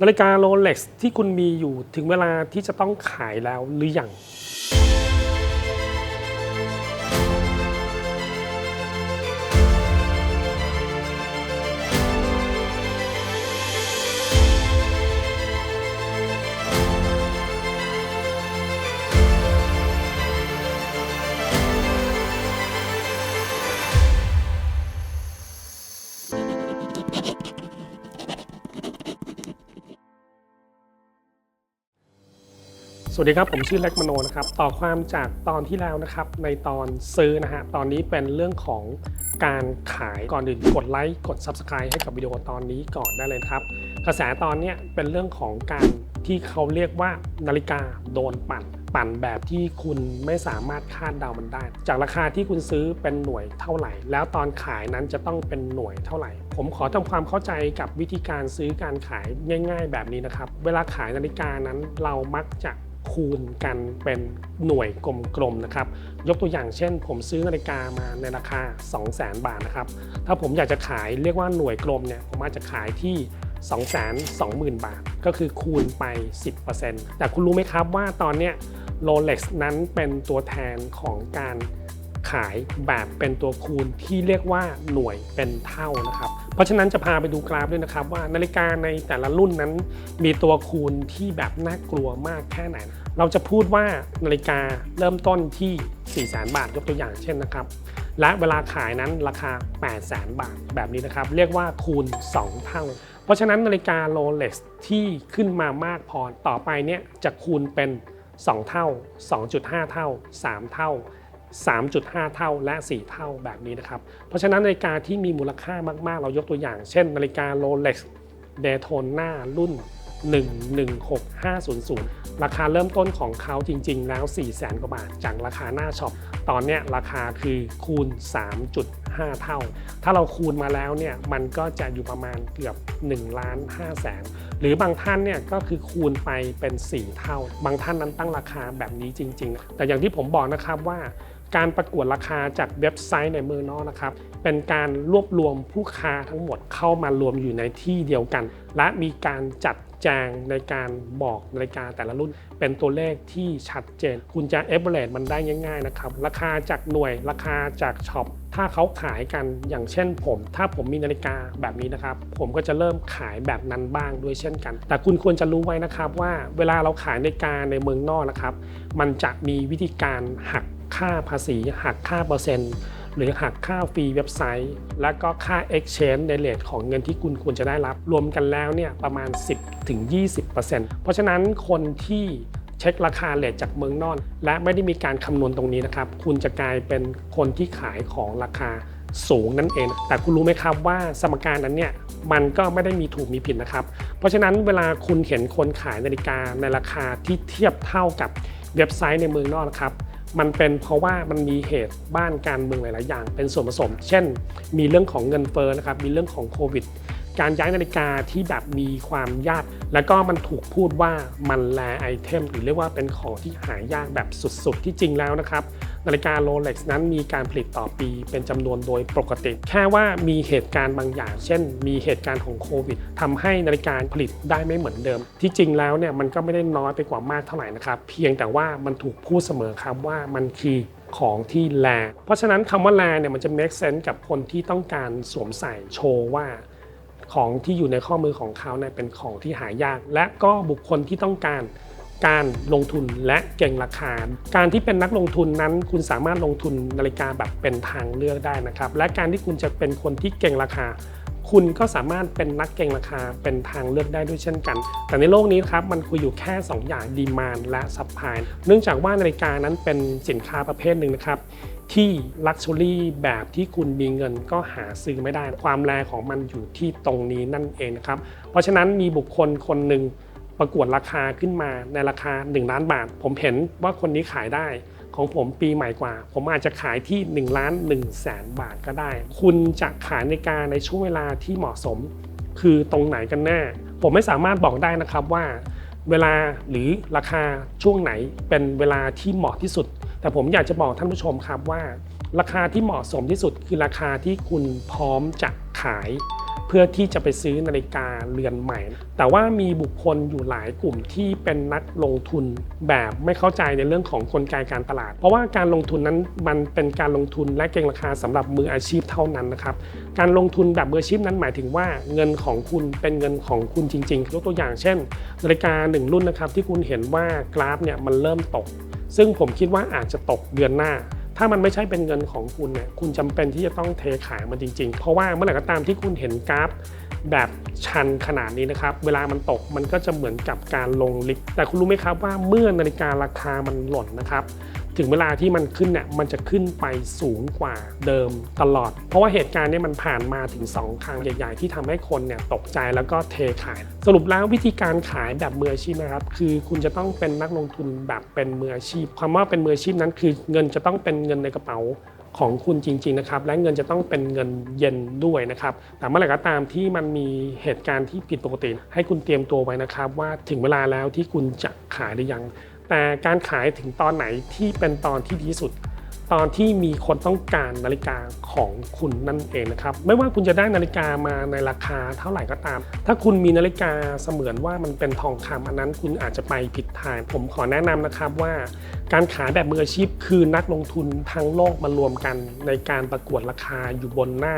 นาฬิกาโรเล็กซ์ที่คุณมีอยู่ถึงเวลาที่จะต้องขายแล้วหรือยัง วัสดีครับผมชื่อเล็กมโนนะครับต่อความจากตอนที่แล้วนะครับ ในตอนซื้อนะฮะตอนนี้เป็นเรื่องของการขายก่อนอื่นกดไลค์กด Subscribe ให้กับวิดีโอตอนนี้ก่อนได้เลยครับ กระแสตอนนี้เป็นเรื่องของการที่เขาเรียกว่านาฬิกาโดนปั่นปั่นแบบที่คุณไม่สามารถคาดเดามันได้ จากราคาที่คุณซื้อเป็นหน่วยเท่าไหร่ แล้วตอนขายนั้นจะต้องเป็นหน่วยเท่าไหร่ ผมขอทำความเข้าใจกับวิธีการซื้อการขายง่าย ๆ แบบนี้นะครับ เวลาขายนาฬิกานั้นเรามักจะ คูณกันเป็นหน่วยกลมๆนะครับ ยกตัวอย่างเช่น ผมซื้อนาฬิกามาในราคา 200,000 บาทนะครับ ถ้าผมอยากจะขายเรียกว่าหน่วยกลมเนี่ยผมอาจจะขายที่ 220,000 บาท ก็คือคูณไป 10%แต่คุณรู้ไหมครับว่าตอนเนี้ย Rolex นั้นเป็นตัวแทนของการขายแบบเป็นตัวคูณที่เรียกว่าหน่วยเป็นเท่านะครับ เพราะฉะนั้นจะพาไปดูกราฟด้วยนะครับว่านาฬิกาในแต่ละรุ่นนั้น มีตัวคูณที่แบบน่ากลัวมากแค่ไหน เราจะพูดว่านาฬิกาเริ่มต้นที่ 4 0 0 0 0 0 บาทยกตัวอย่างเช่นนะครับ และเวลาขายนั้นราคา 8 0 0 0 0 0 บาทแบบนี้นะครับ เรียกว่าคูณ 2 เท่า เพราะฉะนั้นนาฬิกาโรเล็กที่ขึ้นมามากพอต่อไปเนี่ยจะคูณเป็น 2 เท่า 2.5 เท่า 3 เท่า 3.5 เท่าและ 4 เท่าแบบนี้นะครับ เพราะฉะนั้นนาฬิกาที่มีมูลค่ามาก ๆ เรายกตัวอย่าง เช่น นาฬิกา Rolex Daytona รุ่น 116500 ราคาเริ่มต้นของเขาจริง ๆ แล้ว 4 0 0 0 0 0 กว่าบาท จากราคาหน้าช็อป ตอนนี้ราคาคือคูณ 3.5 เท่า ถ้าเราคูณมาแล้วเนี่ย มันก็จะอยู่ประมาณเกือบ1ล้าน5แสนหรือบางท่านเนี่ยก็คือคูณไปเป็น 4 เท่า บางท่านนั้นตั้งราคาแบบนี้จริง ๆ แต่อย่างที่ผมบอกนะครับว่าการประกวดราคาจากเว็บไซต์ในเมืองนอกนะครับ เป็นการรวบรวมผู้ค้าทั้งหมดเข้ามารวมอยู่ในที่เดียวกัน และมีการจัด แจงในการบอกนาฬิกาแต่ละรุ่น เป็นตัวเลขที่ชัดเจน คุณจะเอเ r เรมันได้ง่ายๆนะครับ ราคาจากหน่วยราคาจากช็อปถ้าเขาขายกันอย่างเช่นผม ถ้าผมมีนาฬิกาแบบนี้นะครับ ผมก็จะเริ่มขายแบบนั้นบ้างด้วยเช่นกัน แต่คุณควรจะรู้ไว้นะครับว่าเวลาเราขายนาฬิกาในเมืองนอกนะครับ มันจะมีวิธีการหักค่าภาษีหักค่าเปอร์เซ็นต์ หรือหักค่าฟรีเว็บไซต์ และก็ค่า Exchange ในเลทของเงินที่คุณควรจะได้รับ รวมกันแล้วเนี่ยประมาณ 10-20%เพราะฉะนั้นคนที่เช็คราคาเลทจากเมืองนอกและไม่ได้มีการคำนวณตรงนี้นะครับ คุณจะกลายเป็นคนที่ขายของราคาสูงนั่นเอง แต่คุณรู้ไหมครับว่าสมการนั้นเนี่ยมันก็ไม่ได้มีถูกมีผิดนะครับ เพราะฉะนั้นเวลาคุณเห็นคนขายนาฬิกาในราคาที่เทียบเท่ากับเว็บไซต์ในเมืองนอกนะครับ มันเป็นเพราะว่ามันมีเหตุบ้านการเมืองหลาย ๆ อย่าง เป็นส่วนผสม เช่น มีเรื่องของเงินเฟ้อนะครับ มีเรื่องของโควิด การย้ายนาฬิกาที่แบบมีความยาก แล้วก็มันถูกพูดว่ามันแลไอเทมหรือเรียกว่าเป็นของที่หายากแบบสุด ๆ ที่จริงแล้วนะครับ นาฬิกาโรเล็กซ์นั้นมีการผลิตต่อปีเป็นจำนวนโดยปกติ แค่ว่ามีเหตุการณ์บางอย่าง เช่น มีเหตุการณ์ของโควิดทำให้นาฬิกาผลิตได้ไม่เหมือนเดิม ที่จริงแล้วเนี่ยมันก็ไม่ได้น้อยไปกว่ามากเท่าไหร่นะครับเพียงแต่ว่ามันถูกพูดเสมอครับว่ามันคือของที่แล เพราะฉะนั้นคำว่าแลเนี่ยมันจะ make sense กับคนที่ต้องการสวมใส่โชว์ว่าของที่อยู่ในข้อมือของเขาเนี่ยเป็นของที่หายาก และก็บุคคลที่ต้องการ การลงทุนและเก่งราคา การที่เป็นนักลงทุนนั้น คุณสามารถลงทุนนาฬิกาแบบเป็นทางเลือกได้นะครับ และการที่คุณจะเป็นคนที่เก่งราคา คุณก็สามารถเป็นนักเก่งราคาเป็นทางเลือกได้ด้วยเช่นกัน แต่ในโลกนี้ครับมันคุยอยู่แค่ 2 อย่างดีมานและซัพพลายเนื่องจากว่านาฬิกานั้นเป็นสินค้าประเภทหนึ่งนะครับที่ลักชัวรี่แบบที่คุณมีเงินก็หาซื้อไม่ได้ ความแรงของมันอยู่ที่ตรงนี้นั่นเองนะครับ เพราะฉะนั้นมีบุคคลคนหนึ่ง ประกวดราคาขึ้นมาในราคา 1 ล้านบาท ผมเห็นว่าคนนี้ขายได้ของผมปีใหม่กว่า ผมอาจจะขายที่ 1 ล้าน1แสนบาทก็ได้ คุณจะขายในการในช่วงเวลาที่เหมาะสม คือตรงไหนกันแน่ ผมไม่สามารถบอกได้นะครับว่า เวลาหรือราคาช่วงไหนเป็นเวลาที่เหมาะที่สุด แต่ผมอยากจะบอกท่านผู้ชมครับว่า ราคาที่เหมาะสมที่สุดคือราคาที่คุณพร้อมจะขาย เพื่อที่จะไปซื้อนาฬิกาเรือนใหม่ แต่ว่ามีบุคคลอยู่หลายกลุ่มที่เป็นนักลงทุนแบบไม่เข้าใจในเรื่องของกลไกการตลาด เพราะว่าการลงทุนนั้นมันเป็นการลงทุนและเก็งราคาสำหรับมืออาชีพเท่านั้นนะครับ การลงทุนแบบมืออาชีพนั้นหมายถึงว่าเงินของคุณเป็นเงินของคุณจริงๆยกตัวอย่างเช่นนาฬิกาหนึ่งรุ่นนะครับที่คุณเห็นว่ากราฟเนี่ยมันเริ่มตก ซึ่งผมคิดว่าอาจจะตกเดือนหน้า ถ้ามันไม่ใช่เป็นเงินของคุณเนี่ยคุณจำเป็นที่จะต้องเทขายมันจริง ๆ เพราะว่าเมื่อไหร่ก็ตามที่คุณเห็นกราฟแบบชันขนาดนี้นะครับ เวลามันตกมันก็จะเหมือนกับการลงลิฟต์แต่คุณรู้ไหมครับว่าเมื่อนาฬิการาคามันหล่นนะครับ ถึงเวลาที่มันขึ้นเนี่ยมันจะขึ้นไปสูงกว่าเดิมตลอด เพราะว่าเหตุการณ์เนี้มันผ่านมาถึง 2 ครั้งใหญ่ๆ ที่ทำให้คนเนี่ยตกใจแล้วก็เทขาย สรุปแล้ววิธีการขายแบบมืออาชีพนะครับ คือคุณจะต้องเป็นนักลงทุนแบบเป็นมืออาชีพความว่าเป็นมืออาชีพนั้นคือเงินจะต้องเป็นเงินในกระเป๋าของคุณจริงๆนะครับและเงินจะต้องเป็นเงินเย็นด้วยนะครับแต่เมื่อไหร่ก็ตามที่มันมีเหตุการณ์ที่ผิดปกติ ให้คุณเตรียมตัวไว้นะครับ ว่าถึงเวลาแล้วที่คุณจะขายหรือยัง แต่การขายถึงตอนไหนที่เป็นตอนที่ดีที่สุด ตอนที่มีคนต้องการนาฬิกาของคุณนั่นเองนะครับ ไม่ว่าคุณจะได้นาฬิกามาในราคาเท่าไหร่ก็ตาม ถ้าคุณมีนาฬิกาเสมือนว่ามันเป็นทองคำอันนั้นคุณอาจจะไปผิดทาง ผมขอแนะนำนะครับว่า การขายแบบมืออาชีพคือนักลงทุนทั้งโลกมารวมกันในการประกวดราคาอยู่บนหน้า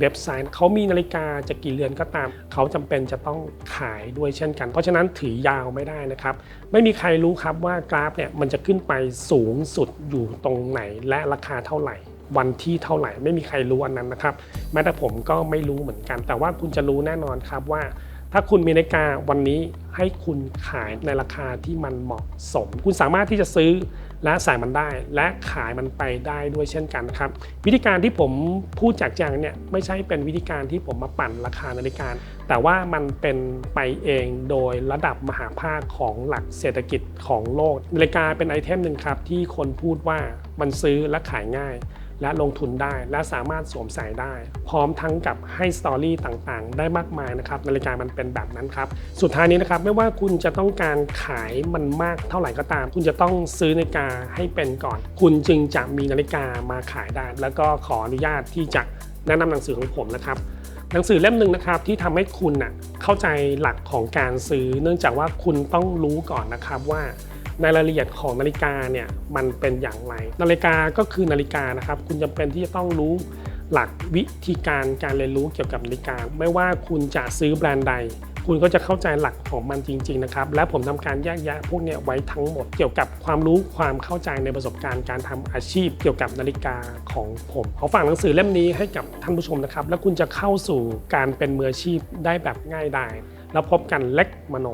เว็บไซต์เขามีนาฬิกาจะกี่เรือนก็ตาม เขาจำเป็นจะต้องขายด้วยเช่นกัน เพราะฉะนั้นถือยาวไม่ได้นะครับ ไม่มีใครรู้ครับว่ากราฟเนี่ยมันจะขึ้นไปสูงสุดอยู่ตรงไหนและราคาเท่าไหร่ วันที่เท่าไหร่ ไม่มีใครรู้อันนั้นนะครับ แม้แต่ผมก็ไม่รู้เหมือนกัน แต่ว่าคุณจะรู้แน่นอนครับว่า ถ้าคุณมีนาฬิกาวันนี้ให้คุณขายในราคาที่มันเหมาะสม คุณสามารถที่จะซื้อ และใส่มันได้และขายมันไปได้ด้วยเช่นกันครับ วิธีการที่ผมพูดจากแจงเนี่ยไม่ใช่เป็นวิธีการที่ผมมาปั่นราคานาฬิกาแต่ว่ามันเป็นไปเองโดยระดับมหาภาคของหลักเศรษฐกิจของโลกนาฬิกาเป็นไอเทมหนึ่งครับที่คนพูดว่ามันซื้อและขายง่าย และลงทุนได้และสามารถสวมใส่ได้ พร้อมทั้งกับให้สตอรี่ต่างๆ ได้มากมายนะครับนาฬิกามันเป็นแบบนั้นครับ สุดท้ายนี้นะครับไม่ว่าคุณจะต้องการขายมันมากเท่าไหร่ก็ตาม คุณจะต้องซื้อนาฬิกาให้เป็นก่อน คุณจึงจะมีนาฬิกามาขายได้ แล้วก็ขออนุญาตที่จะแนะนำหนังสือของผมนะครับหนังสือเล่มหนึ่งนะครับที่ทำให้คุณน่ะเข้าใจหลักของการซื้อ เนื่องจากว่าคุณต้องรู้ก่อนนะครับว่า ในรายละเอียดของนาฬิกาเนี่ยมันเป็นอย่างไร นาฬิกาก็คือนาฬิกานะครับ คุณจำเป็นที่จะต้องรู้หลักวิธีการการเรียนรู้เกี่ยวกับนาฬิกา ไม่ว่าคุณจะซื้อแบรนด์ใด คุณก็จะเข้าใจหลักของมันจริง ๆ นะครับ และผมทำการแยกแยะพวกเนี้ยไว้ทั้งหมดเกี่ยวกับความรู้ความเข้าใจในประสบการณ์การทำอาชีพเกี่ยวกับนาฬิกาของผมขอฝากหนังสือเล่มนี้ให้กับท่านผู้ชมนะครับ แล้วคุณจะเข้าสู่การเป็นมืออาชีพได้แบบง่ายดายแล้วพบกันเล็กมโน